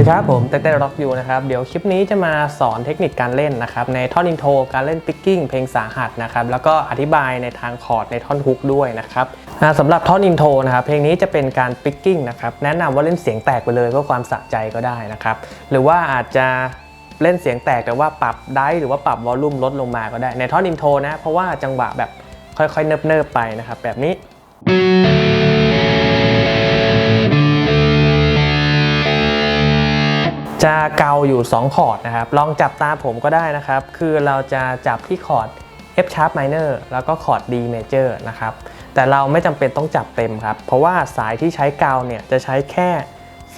ดีครับ ผมเต้เต้ร็อกยูนะครับเดี๋ยวคลิปนี้จะมาสอนเทคนิคการเล่นนะครับในท่อนอินโทรการเล่นปิกกิ้งเพลงสาหัสนะครับแล้วก็อธิบายในทางคอร์ดในท่อนฮุกด้วยนะครับสำหรับท่อนอินโทรนะครับเพลงนี้จะเป็นการปิกกิ้งนะครับแนะนำว่าเล่นเสียงแตกไปเลยเพื่อความสะใจก็ได้นะครับหรือว่าอาจจะเล่นเสียงแตกแต่ว่าปรับได้หรือว่าปรับวอลลุ่มลดลงมาก็ได้ในท่อนอินโทรนะเพราะว่าจังหวะแบบค่อยๆเนิบๆไปนะครับแบบนี้ จะเกาอยู่ 2 คอร์ดนะครับ ลองจับตามผมก็ได้นะครับ คือเราจะจับที่คอร์ด F sharp minor แล้วก็คอร์ด D major นะครับ แต่เราไม่จำเป็นต้องจับเต็มครับ เพราะว่าสายที่ใช้เกาเนี่ยจะใช้แค่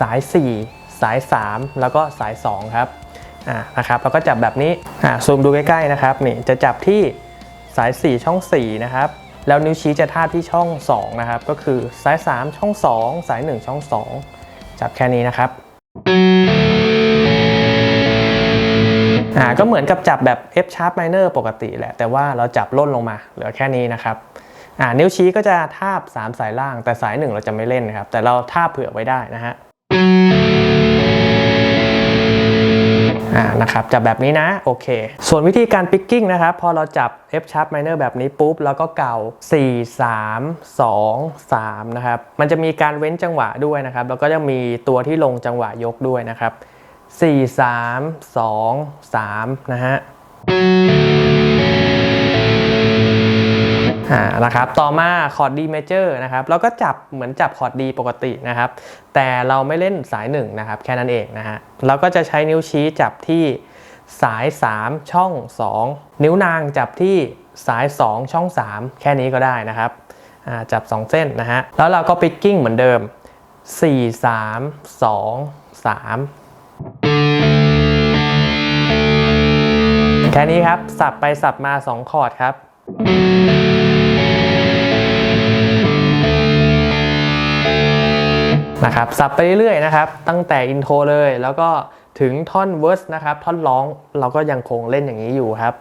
สาย 4 สาย 3 แล้วก็สาย 2 ครับอ่านะครับแล้วก็จับแบบนี้อ่าซูมดูใกล้ๆนะครับนี่จะจับที่สาย 4 ช่อง 4 นะครับ แล้วนิ้วชี้จะทาบที่ช่อง 2 นะครับ ก็คือสาย 3 ช่อง 2 สาย 1 ช่อง 2 จับแค่นี้นะครับ ก็เหมือนกับจับแบบ F sharp minor ปกติแหละ แต่ว่าเราจับล่นลงมา เหลือแค่นี้นะครับอ่านิ้วชี้ก็จะทาบ 3 สายล่าง แต่สาย1เราจะไม่เล่นนะครับ แต่เราทาบเผื่อไว้ได้นะฮะอ่านะครับจับแบบนี้นะ โอเค ส่วนวิธีการ picking นะครับ พอเราจับ F sharp minor แบบนี้ปุ๊บ แล้วก็เก่า 4 3 2 3 นะครับ มันจะมีการเว้นจังหวะด้วยนะครับ แล้วก็จะมีตัวที่ลงจังหวะยกด้วยนะครับ 4 3 2 3 นะฮะอ่านะครับต่อมาคอร์ด D major นะครับเราก็จับเหมือนจับคอร์ด D ปกตินะครับ แต่เราไม่เล่นสาย1นะครับแค่นั้นเองนะฮะเราก็จะใช้นิ้วชี้จับที่สาย 3 ช่อง 2 นิ้วนางจับที่สาย 2 ช่อง 3 แค่นี้ก็ได้นะครับอ่าจับ 2 เส้นนะฮะแล้วเราก็ปิกกิ้งเหมือนเดิม 4 3 2 3 แค่นี้ครับ สับไปสับมา 2 คอร์ดครับ นะครับ สับไปเรื่อยๆนะครับ ตั้งแต่อินโทรเลย แล้วก็ถึงท่อนเวอร์สนะครับ ท่อนร้องเราก็ยังคงเล่นอย่างนี้อยู่ครับ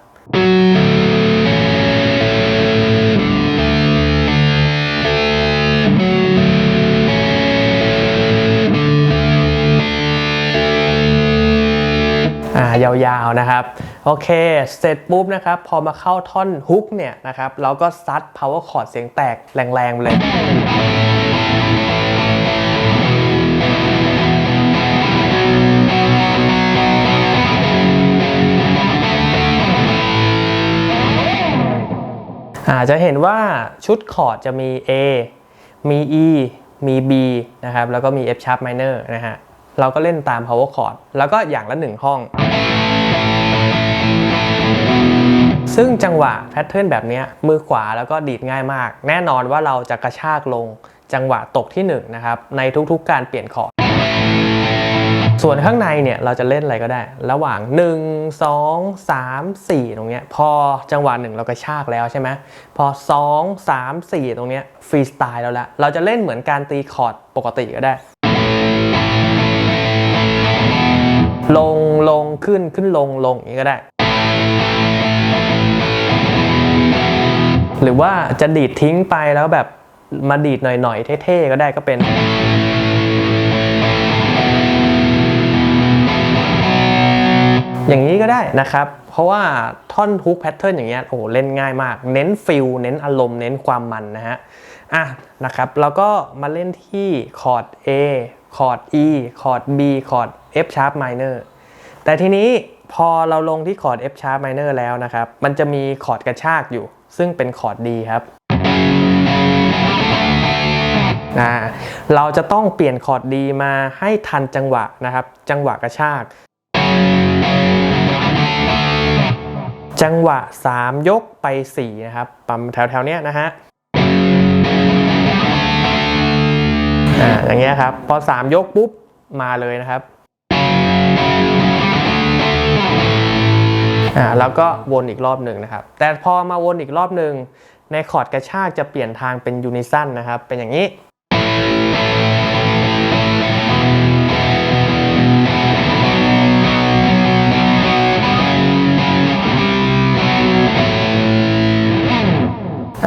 อ่ายาวๆนะครับ โอเค เสร็จปุ๊บนะครับ พอมาเข้าท่อนฮุกเนี่ยนะครับ เราก็ซัด power chord เสียงแตกแรงๆเลยอาจะเห็นว่าชุดคอร์ดจะมี A มี E มี B นะครับ แล้วก็มี F sharp minor นะฮะ เราก็เล่นตาม power chord แล้วก็อย่างละหนึ่งห้อง ซึ่งจังหวะแพทเทิร์นแบบนี้มือขวาแล้วก็ดีดง่ายมาก แน่นอนว่าเราจะกระชากลงจังหวะตกที่1นะครับในทุกๆการเปลี่ยนคอร์ดส่วนข้างในเนี่ยเราจะเล่นอะไรก็ได้ ระหว่าง 1 2 3 4 ตรงเนี้ยพอจังหวะหนึ่งเรากระชากแล้วใช่ไหมพอ 2 3 4 ตรงเนี้ยฟรีสไตล์แล้วละเราจะเล่นเหมือนการตีคอร์ดปกติก็ได้ ลงลงขึ้นขึ้นลงลงอย่างนี้ก็ได้ หรือว่าจะดีดทิ้งไปแล้วแบบมาดีดหน่อยๆเท่ๆก็ได้ก็เป็นอย่างนี้ก็ได้นะครับ เพราะว่าท่อนฮุกแพทเทิร์นอย่างเงี้ยโอ้เล่นง่ายมาก เน้นฟิลเน้นอารมณ์เน้นความมันนะฮะอะนะครับแล้วก็มาเล่นที่คอร์ด A คอร์ด E คอร์ด B คอร์ด F sharp minor แต่ทีนี้ พอเราลงที่คอร์ด F sharp minor แล้วนะครับ มันจะมีคอร์ดกระชากอยู่ ซึ่งเป็นคอร์ด D ครับนะเราจะต้องเปลี่ยนคอร์ด D มาให้ทันจังหวะนะครับ จังหวะกระชาก จังหวะ 3 ยกไป 4 นะครับปั๊มแถวๆเนี้ยนะฮะอ่าอย่างเงี้ยครับ พอ 3 ยกปุ๊บมาเลยนะครับ อ่าแล้วก็วนอีกรอบหนึ่งนะครับ แต่พอมาวนอีกรอบหนึ่งในคอร์ดกระชากจะเปลี่ยนทางเป็นยูนิซันนะครับ เป็นอย่างนี้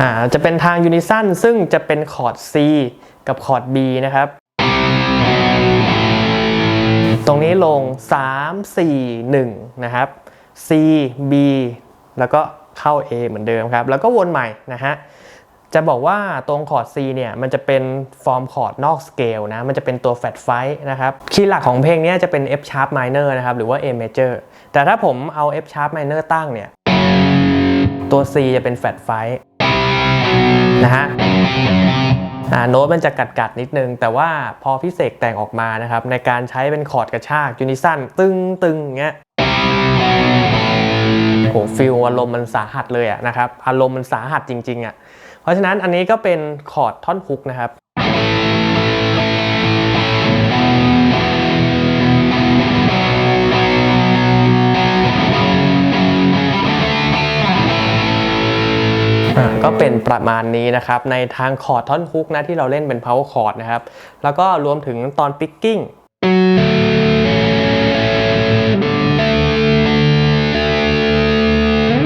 อ่าจะเป็นทางยูนิซันซึ่งจะเป็นคอร์ด C กับคอร์ด B นะครับ ตรงนี้ลง 3 4 1 นะครับ C B แล้วก็เข้า A เหมือนเดิมครับ แล้วก็วนใหม่นะฮะจะบอกว่าตรงคอร์ด C เนี่ยมันจะเป็นฟอร์มคอร์ดนอกสเกลนะ มันจะเป็นตัวแฟตไฟนะครับ คีย์หลักของเพลงนี้จะเป็น F sharp minor นะครับ หรือว่า A major แต่ถ้าผมเอา F sharp minor ตั้งเนี่ย ตัว C จะเป็นแฟตไฟนะฮะอ่าโน้ตมันจะกัดกัดนิดนึง แต่ว่าพอพิเศษแต่งออกมานะครับ ในการใช้เป็นคอร์ดกระชากยูนิซันตึงตึงๆเงี้ย โหฟิลอารมณ์มันสาหัสเลยอะนะครับอารมณ์มันสาหัสจริงๆอะเพราะฉะนั้นอันนี้ก็เป็นคอร์ดท่อนฮุกนะครับก็เป็นประมาณนี้นะครับ ในทางคอร์ดท่อนฮุกนะที่เราเล่นเป็น power chord นะครับ แล้วก็รวมถึงตอน picking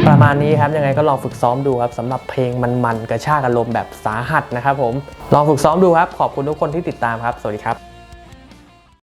ประมาณนี้ครับยังไงก็ลองฝึกซ้อมดูครับสำหรับเพลงมันๆกระชากอารมณ์แบบสาหัสนะครับผมลองฝึกซ้อมดูครับขอบคุณทุกคนที่ติดตามครับ สวัสดีครับ